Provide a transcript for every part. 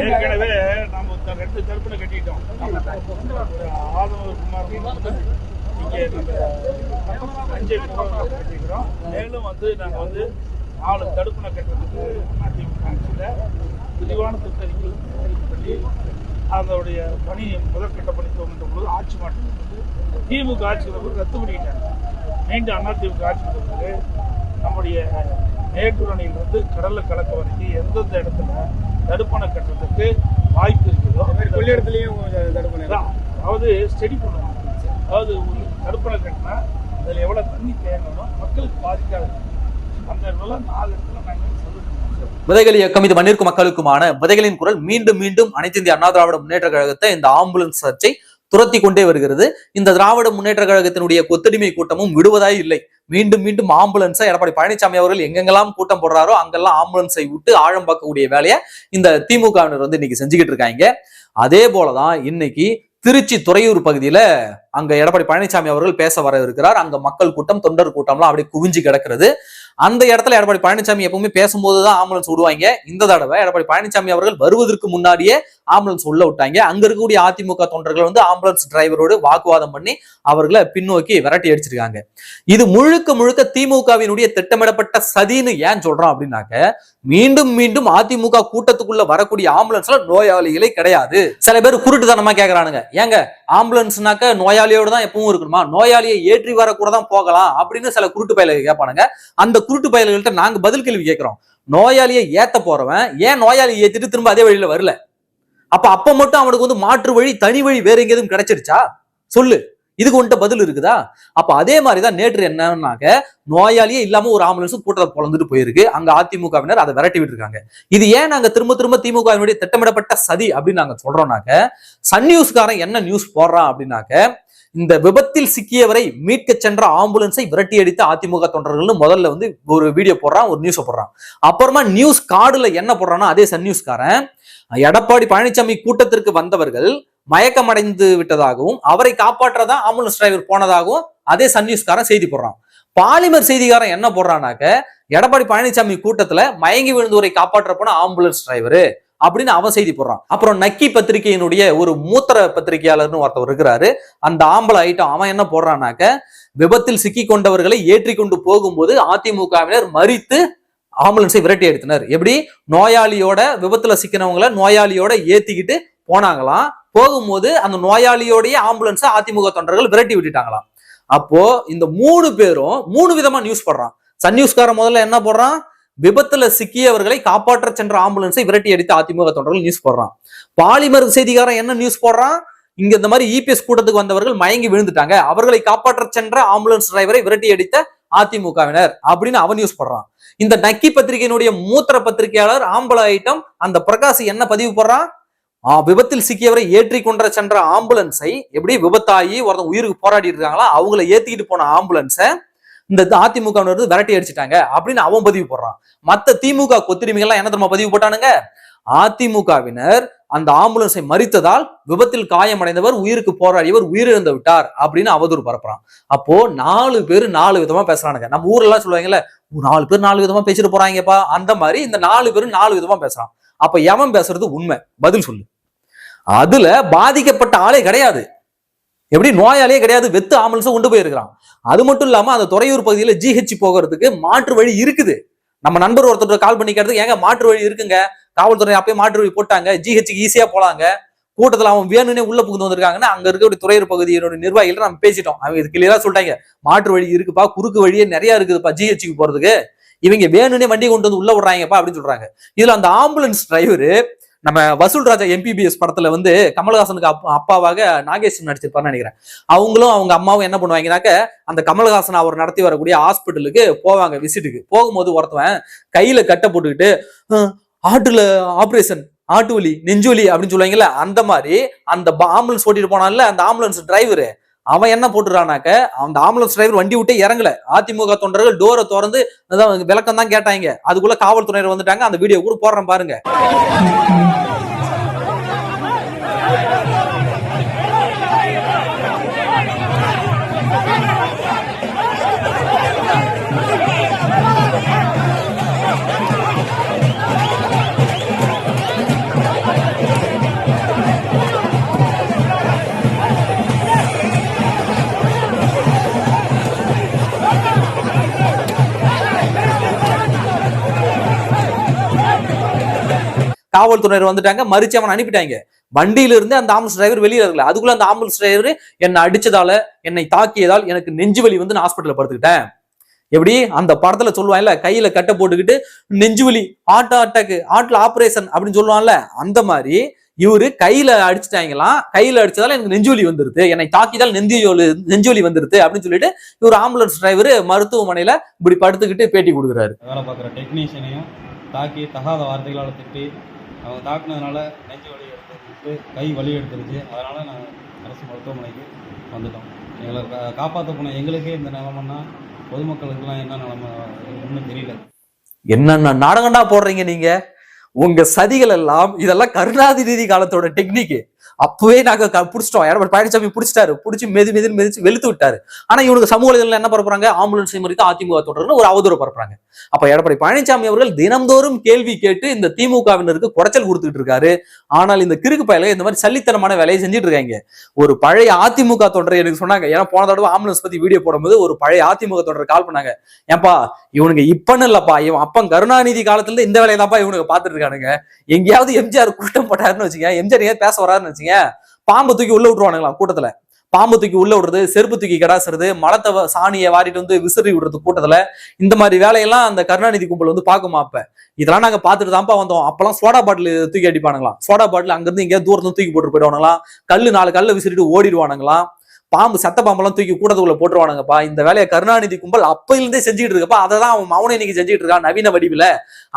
ஏற்கனவே நம்ம த- ரெண்டு தரப்புல கட்டிட்டோம் ஒரு இங்கே நம்ம அஞ்சு கட்டிக்கிறோம் மேலும் வந்து நாங்கள் வந்து நாலு தடுப்பணை கட்டுறதுக்கு அதிமுக ஆட்சியில் விரிவான திட்டறிக்கை பண்ணி அதனுடைய பணி முதற்கட்ட பணி துவங்கின்ற பொழுது ஆட்சி மாற்றம் திமுக ஆட்சி வந்து ரத்து பண்ணிக்கிட்டாங்க மீண்டும் அதிமுக ஆட்சி வந்து நம்முடைய மேட்டூர் அணையிலிருந்து கடலை கலக்க வரைக்கும் எந்தெந்த இடத்துல தடுப்பணை கட்டுறதுக்கு வாய்ப்பு இருக்குதோ. கொள்ளிடத்துலயும் தடுப்பணை அதாவது ஸ்டடி பண்ணணும் அதாவது ஒரு தடுப்பணை கட்டினா அதில் எவ்வளோ தண்ணி தேங்கணும் மக்களுக்கு பாதிக்காது. அந்த இடத்துல நாலு இடத்துல நாங்கள் விதைகள் இயக்கம் இது மண்ணிற்கு மக்களுக்குமான விதைகளின் குரல் மீண்டும் மீண்டும் அனைத்து இந்திய அண்ணா திராவிட முன்னேற்ற கழகத்தை இந்த ஆம்புலன்ஸ் சர்ச்சை துரத்தி கொண்டே வருகிறது. இந்த திராவிட முன்னேற்ற கழகத்தினுடைய கொத்தடிமை கூட்டமும் விடுவதாய் இல்லை. மீண்டும் மீண்டும் ஆம்புலன்ஸை எடப்பாடி பழனிசாமி அவர்கள் எங்கெங்கெல்லாம் கூட்டம் போடுறாரோ அங்கெல்லாம் ஆம்புலன்ஸை விட்டு ஆழம் பார்க்கக்கூடிய வேலையை இந்த திமுகவினர் வந்து இன்னைக்கு செஞ்சுக்கிட்டு இருக்காங்க. அதே போலதான் இன்னைக்கு திருச்சி துறையூர் பகுதியில அங்க எடப்பாடி பழனிசாமி அவர்கள் பேச வர இருக்கிறார். அங்க மக்கள் கூட்டம் தொண்டர் கூட்டம்லாம் அப்படியே குவிஞ்சு கிடக்கிறது. அந்த இடத்துல எடப்பாடி பழனிசாமி எப்பவுமே பேசும்போது தான் ஆம்புலன்ஸ் விடுவாங்க. இந்த தடவை எடப்பாடி பழனிசாமி அவர்கள் வருவதற்கு முன்னாடியே ஆம்புலன்ஸ் உள்ள விட்டாங்க. அங்க இருக்கக்கூடிய அதிமுக தொண்டர்கள் வந்து ஆம்புலன்ஸ் டிரைவரோடு வாக்குவாதம் பண்ணி அவர்களை பின்னோக்கி விரட்டி அடிச்சிருக்காங்க. இது முழுக்க முழுக்க திமுகவினுடைய திட்டமிடப்பட்ட சதின்னு ஏன் சொல்றோம் அப்படின்னாக்க மீண்டும் மீண்டும் அதிமுக கூட்டத்துக்குள்ள வரக்கூடிய ஆம்புலன்ஸ்ல நோயாளிகளே கிடையாது. சில பேர் குருட்டுத்தனமா கேக்குறானுங்க. ஏங்க ஆம்புலன்ஸ்னாக்க நோயாளியோடு தான் எப்பவும் இருக்கணுமா? நோயாளியை ஏற்றி வர கூட தான் போகலாம் அப்படின்னு சில குருட்டு பயல்கள் கேட்பானுங்க. அந்த குருட்டு பயல்கள்கிட்ட நாங்க பதில் கேள்வி கேட்கிறோம். நோயாளியை ஏத்த போறவன் ஏன் நோயாளியை ஏத்திட்டு திரும்ப அதே வழியில வரல? அப்ப அப்ப மட்டும் அவனுக்கு வந்து மாற்று வழி தனி வழி வேற எங்கேயும் கிடைச்சிருச்சா? சொல்லு. இதுக்கு உன்ட்ட பதில் இருக்குதா? அப்ப அதே மாதிரிதான் நேற்று என்னன்னாக்க நோயாளியே இல்லாம ஒரு ஆம்புலன்ஸ் கூட்டத்தை பொழந்துட்டு போயிருக்கு. அங்க அதிமுகவினர் அதை விரட்டி விட்டுருக்காங்க. இது ஏன் நாங்க திரும்ப திரும்ப திமுகவினுடைய திட்டமிடப்பட்ட சதி அப்படின்னு நாங்க சொல்றோம்னாக்க சன் நியூஸ்காரன் என்ன நியூஸ் போடுறான் அப்படின்னாக்க இந்த விபத்தில் சிக்கியவரை மீட்க சென்ற ஆம்புலன்ஸை விரட்டி அடித்த அதிமுக தொண்டர்கள் முதல்ல வந்து ஒரு வீடியோ போடுறான் ஒரு நியூஸ் போடுறான். அப்புறமா நியூஸ் கார்டுல என்ன போடுறான்னா அதே சன் நியூஸ்காரன் எடப்பாடி பழனிசாமி கூட்டத்திற்கு வந்தவர்கள் மயக்கமடைந்து விட்டதாகவும் அவரை காப்பாற்றதான் ஆம்புலன்ஸ் டிரைவர் போனதாகவும் அதே சன் நியூஸ்காரன் செய்தி போடுறான். பாலிமர் செய்திக்காரன் என்ன போடுறானாக்க எடப்பாடி பழனிசாமி கூட்டத்துல மயங்கி விழுந்தோரை காப்பாற்ற போன ஆம்புலன்ஸ் டிரைவரு அப்படின்னு அவன் செய்தி போடுறான். அப்புறம் நக்கி பத்திரிகையினுடைய ஒரு மூத்திர பத்திரிகையாளர்னு ஒருத்தவர் இருக்கிறாரு. அந்த ஆம்பளை ஐட்டம் அவன் என்ன போடுறானாக்க விபத்தில் சிக்கி கொண்டவர்களை ஏற்றி கொண்டு போகும்போது அதிமுகவினர் மறித்து ஆம்புலன்ஸை விரட்டி எடுத்தனர் எப்படி? நோயாளியோட விபத்துல சிக்கினவங்கள நோயாளியோட ஏத்திக்கிட்டு போனாங்களாம். போகும்போது அந்த நோயாளியோடைய ஆம்புலன்ஸை அதிமுக தொண்டர்கள் விரட்டி விட்டுட்டாங்களாம். அப்போ இந்த மூணு பேரும் மூணு விதமா நியூஸ் போடுறான். சன் நியூஸ்காரன் முதல்ல என்ன போடுறான்? விபத்துல சிக்கியவர்களை காப்பாற்ற சென்ற ஆம்புலன்ஸை விரட்டி அடித்த அதிமுக தொண்டர்கள் நியூஸ் போடுறான். பாலிமர் செய்திகாரன் என்ன நியூஸ் போடுறான்? இங்க இந்த மாதிரி இபிஎஸ் கூட்டத்துக்கு வந்தவர்கள் மயங்கி விழுந்துட்டாங்க. அவர்களை காப்பாற்ற சென்ற ஆம்புலன்ஸ் டிரைவரை விரட்டி அடித்த அதிமுகவினர் அப்படின்னு அவன் நியூஸ் போடுறான். இந்த நக்கி பத்திரிகையினுடைய மூத்திர பத்திரிகையாளர் ஆம்பளை ஐட்டம் அந்த பிரகாஷ் என்ன பதிவு போடுறான்? விபத்தில் சிக்கியவரை ஏற்றி கொண்ட சென்ற ஆம்புலன்ஸை எப்படி விபத்தாகி ஒருத்தன் உயிருக்கு போராடி இருக்காங்களா? அவங்கள ஏத்திக்கிட்டு போன ஆம்புலன்ஸை இந்த அதிமுக விரட்டி அடிச்சிட்டாங்க அப்படின்னு அவன் பதிவு போடுறான். மத்த திமுக கொத்திரிமைகள்லாம் என்ன தெரியுமா பதிவு போட்டானுங்க? அதிமுகவினர் அந்த ஆம்புலன்ஸை மறித்ததால் விபத்தில் காயமடைந்தவர் உயிருக்கு போராடியவர் உயிரிழந்து விட்டார் அப்படின்னு அவதூறு பரப்புறான். அப்போ நாலு பேர் நாலு விதமா பேசுறானுங்க. நம்ம ஊர்ல எல்லாம் சொல்லுவாங்கல்ல நாலு பேர் நாலு விதமா பேசிட்டு போறாங்கப்பா. அந்த மாதிரி இந்த நாலு பேரும் நாலு விதமா பேசுறான். அப்ப எவன் பேசுறது உண்மை? பதில் சொல்லு. அதுல பாதிக்கப்பட்ட ஆளே கிடையாது. எப்படி நோயாளியே கிடையாது வெத்து ஆம்புலன்ஸை கொண்டு போயிருக்கிறான். அது மட்டும் இல்லாமல் அந்த துறையூர் பகுதியில் ஜிஹெச் போகிறதுக்கு மாற்று வழி இருக்குது. நம்ம நண்பர் ஒருத்தர் கால் பண்ணிக்கிறதுக்கு ஏங்க மாற்று வழி இருக்குங்க? காவல்துறை அப்பயே மாற்று வழி போட்டாங்க. ஜிஹெச்சுக்கு ஈஸியாக போகலாங்க கூட்டத்தில் அவன் வேணும்னே உள்ள புகுந்து வந்திருக்காங்கன்னா அங்க இருக்கக்கூடிய துறையூர் பகுதியினுடைய நிர்வாகிகள் நம்ம பேசிட்டோம். அவங்க இது கிளியரா சொல்லிட்டாங்க. மாற்று வழி இருக்குப்பா குறுக்கு வழியே நிறைய இருக்குதுப்பா ஜிஹெச்சுக்கு போறதுக்கு. இவங்க வேணும்னே வண்டி கொண்டு வந்து உள்ள விடுறாங்கப்பா அப்படின்னு சொல்றாங்க. இதுல அந்த ஆம்புலன்ஸ் டிரைவரு நம்ம வசூல் ராஜா எம்பிபிஎஸ் படத்துல வந்து கமல்ஹாசனுக்கு அப்பாவாக நாகேஸ்வரன் நடிச்சிருப்பாருன்னு நினைக்கிறேன். அவங்களும் அவங்க அம்மாவும் என்ன பண்ணுவாங்கனாக்க அந்த கமல்ஹாசன் அவர் நடத்தி வரக்கூடிய ஹாஸ்பிட்டலுக்கு போவாங்க விசிட்டுக்கு. போகும்போது ஒருத்தவன் கையில கட்டை போட்டுக்கிட்டு ஆட்டுல ஆப்ரேஷன் ஆட்டு வலி நெஞ்சு வலி அப்படின்னு சொல்லுவாங்கல்ல அந்த மாதிரி அந்த ஆம்புலன்ஸ் ஓட்டிட்டு போனால அந்த ஆம்புலன்ஸ் டிரைவரு அவன் என்ன போட்டுறானாக்க அந்த ஆம்புலன்ஸ் டிரைவர் வண்டி விட்டே இறங்கல. அதிமுக தொண்டர்கள் டோரை திறந்து விளக்கம் தான் கேட்டாங்க. அதுக்குள்ள காவல்துறையினர் வந்துட்டாங்க. அந்த வீடியோ கூட போடுறேன் பாருங்க. காவல்துறையினர் வந்துட்டாங்க மறிச்சு அவன் அனுப்பிட்டாங்க. வண்டியில இருந்து அந்த ஆம்புலன்ஸ் டிரைவர் வெளியில இருக்கல. அதுக்குள்ள அந்த ஆம்புலன்ஸ் டிரைவர் என்னை அடிச்சதால என்னை தாக்கியதால் எனக்கு நெஞ்சு வலி வந்து நான் ஹாஸ்பிட்டல்ல படுத்துக்கிட்டேன். எப்படி? அந்த படத்துல சொல்லுவான்ல கையில கட்டை போட்டுக்கிட்டு நெஞ்சு வலி ஹார்ட் அட்டாக் ஹார்ட்ல ஆபரேஷன் அப்படின்னு சொல்லுவான்ல அந்த மாதிரி இவரு கையில அடிச்சிட்டாங்களாம் கையில அடிச்சதால எனக்கு நெஞ்சுவலி வந்துருது. என்னை தாக்கிதால் நெஞ்சு வலி நெஞ்சுவலி வந்துருது அப்படின்னு சொல்லிட்டு இவர் ஆம்புலன்ஸ் டிரைவர் மருத்துவமனையில இப்படி படுத்துக்கிட்டு பேட்டி கொடுக்குறாரு. வேலை பார்க்குற டெக்னீஷியனையும் தாக்கி தகாத வார்த்தைகளால் திட்டி அவங்க தாக்குனதுனால நெஞ்சு வலி எடுத்துருச்சு கை வலி எடுத்துருச்சு. அதனால் நாங்கள் அரசு மருத்துவமனைக்கு வந்துட்டோம். எங்களை கா- காப்பாத்த போன எங்களுக்கே இந்த நிலமன்னா பொதுமக்களுக்கெல்லாம் என்ன நிலமை ஒன்றும் தெரியல. என்னென்ன நாடகண்டா போடுறீங்க நீங்கள் உங்கள் சதிகள் எல்லாம் இதெல்லாம் கருணாநிதி காலத்தோட டெக்னிக்கு அப்பவே நாங்க பிடிச்சிட்டோம். புடிச்சிட்டோம் எடப்பாடி பழனிசாமி பிடிச்சிட்டாரு. பிடிச்சி மெது மெது மெதிச்சு வெளுத்து விட்டாரு. ஆனா இவனுக்கு சமூக வலைதளம் என்ன பரப்புறாங்க? ஆம்புலன்ஸ் மறித்து அதிமுக தொடர்ந்து ஒரு அவதூறு பரப்புறாங்க. அப்ப எடப்பாடி பழனிசாமி அவர்கள் தினம்தோறும் கேள்வி கேட்டு இந்த திமுகவினருக்கு குடைச்சல் கொடுத்துட்டு இருக்காரு. ஆனால் இந்த கிறுக்கு பயல இந்த மாதிரி சல்லித்தனமான வேலையை செஞ்சுட்டு இருக்காங்க. ஒரு பழைய அதிமுக தொண்டரை எனக்கு சொன்னாங்க. ஏன்னா போன தடவை ஆம்புலன்ஸ் பத்தி வீடியோ போடும்போது ஒரு பழைய அதிமுக தொடரை கால் பண்ணாங்க. ஏன்பா இவனுங்க இப்பன்னு இல்லப்பா. இவன் அப்பன் கருணாநிதி காலத்துல இந்த வேலையை தான்ப்பா இவனுக்கு பாத்துட்டு இருக்கானுங்க. எங்கேயாவது எம்ஜிஆர் கூட்டம் போட்டாருன்னு வச்சுங்க எம்ஜிஆர் ஏன் பேச வராருன்னு வச்சுங்க பாம்பு தூக்கி உள்ள விட்டுருவானுங்களா கூட்டத்துல. பாம்பு தூக்கி உள்ள விடுறது செருப்பு தூக்கி கடாசுறது மலத்தை சாணியை வாரிட்டு வந்து விசிறி விடுறது கூட்டத்துல. இந்த மாதிரி வேலையெல்லாம் அந்த கருணாநிதி கும்பல் வந்து பாக்குமா அப்ப? இதெல்லாம் நாங்க பாத்துட்டு தான்ப்பா வந்தோம். அப்பெல்லாம் சோடா பாட்டில் தூக்கி அடிப்பானுங்களாம். சோடா பாட்டில் அங்கிருந்து இங்கே தூரத்துல தூக்கி போட்டு போயிடுவானுங்களாம். கல்லு நாலு கல்ல விசிறிட்டு ஓடிடுவானுங்களாம். பாம்பு சத்த பாம்பெல்லாம் தூக்கி கூட்டத்துக்குள்ள போட்டுருவானுங்கப்பா. இந்த வேலையை கருணாநிதி கும்பல் அப்பையிலிருந்தே செஞ்சுட்டு இருக்கப்பா. அதை தான் அவன் மௌன இன்னைக்கு செஞ்சுட்டு இருக்கான் நவீன வடிவில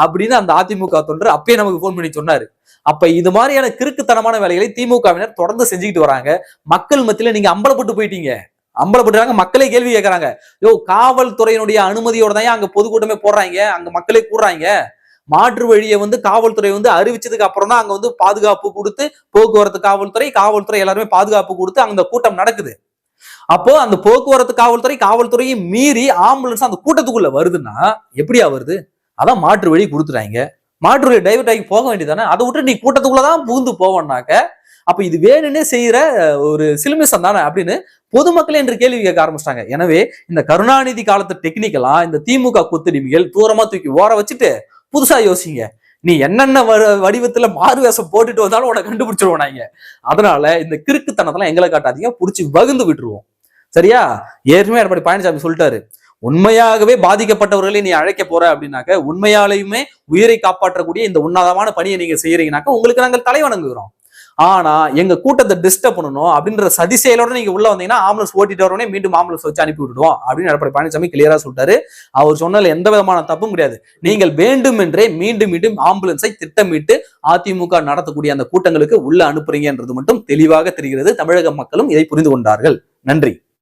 அப்படின்னு அந்த அதிமுக தொண்டர் அப்பயே நமக்கு ஃபோன் பண்ணி சொன்னாரு. அப்ப இது மாதிரியான கிறுக்குத்தனமான வேலைகளை திமுகவினர் தொடர்ந்து செஞ்சுக்கிட்டு வராங்க. மக்கள் மத்தியில நீங்க அம்பலப்பட்டு போயிட்டீங்க. அம்பலப்பட்டுறாங்க மக்களே கேள்வி கேட்கறாங்க யோ காவல்துறையினுடைய அனுமதியோட தான் அங்க பொதுக்கூட்டமே போடுறாங்க? அங்க மக்களே கூடுறாங்க. மாற்று வழியை வந்து காவல்துறை வந்து அறிவிச்சதுக்கு அப்புறம் தான் அங்க வந்து பாதுகாப்பு கொடுத்து போக்குவரத்து காவல்துறை காவல்துறை எல்லாருமே பாதுகாப்பு கொடுத்து அந்த கூட்டம் நடக்குது. அப்போ அந்த போக்குவரத்து காவல்துறை காவல்துறையை மீறி ஆம்புலன்ஸ் அந்த கூட்டத்துக்குள்ள வருதுன்னா எப்படியா வருது? அதான் மாற்று வழி கொடுத்துட்டாங்க. மாற்று வழி டைவர்ட் ஆகி போக வேண்டியதானே அதை விட்டு நீ கூட்டத்துக்குள்ளதான் புகுந்து போவோம்னாக்க அப்ப இது வேணும்னே செய்யற ஒரு சிலுமிசம் தானே அப்படின்னு பொதுமக்கள் என்று கேள்வி கேட்க ஆரம்பிச்சிட்டாங்க. எனவே இந்த கருணாநிதி காலத்து டெக்னிக்கலா இந்த திமுக குத்துடிமைகள் தூரமா தூக்கி ஓர வச்சுட்டு புதுசா யோசிங்க. நீ என்னென்ன வ- வடிவத்துல மாறு வேஷம் போட்டுட்டு வந்தாலும் உன்னை கண்டுபிடிச்சிருவோம் நாங்க. அதனால இந்த கிறுக்குத்தனத்தெல்லாம் எங்களை காட்டாதீங்க. புடிச்சு வகுந்து விட்டுருவோம். சரியா? ஏற்கனவே எடப்பாடி பழனிசாமி சொல்லிட்டாரு. உண்மையாகவே பாதிக்கப்பட்டவர்களை நீ அழைக்க போற அப்படின்னாக்க உண்மையாலையுமே உயிரை காப்பாற்றக்கூடிய இந்த உன்னதமான பணியை நீங்க செய்யறீங்கனாக்க உங்களுக்கு நாங்கள் தலை வணங்குகிறோம். ஆனா எங்க கூட்டத்தை டிஸ்டர்ப் பண்ணணும் அப்படின்ற சதி செயலோட நீங்க உள்ள வந்தீங்கன்னா ஆம்புலன்ஸ் ஓட்டிட்டு வரவனே மீண்டும் ஆம்புலன்ஸ் வச்சு அனுப்பி விட்டுடுவோம் அப்படின்னு எடப்பாடி பழனிசாமி கிளியரா சொல்லிட்டாரு. அவர் சொன்னதுல எந்த விதமான தப்பும் கிடையாது. நீங்கள் வேண்டுமென்றே மீண்டும் மீண்டும் ஆம்புலன்ஸை திட்டமிட்டு அதிமுக நடத்தக்கூடிய அந்த கூட்டங்களுக்கு உள்ள அனுப்புறீங்கன்றது மட்டும் தெளிவாக தெரிகிறது. தமிழக மக்களும் இதை புரிந்து கொண்டார்கள். நன்றி.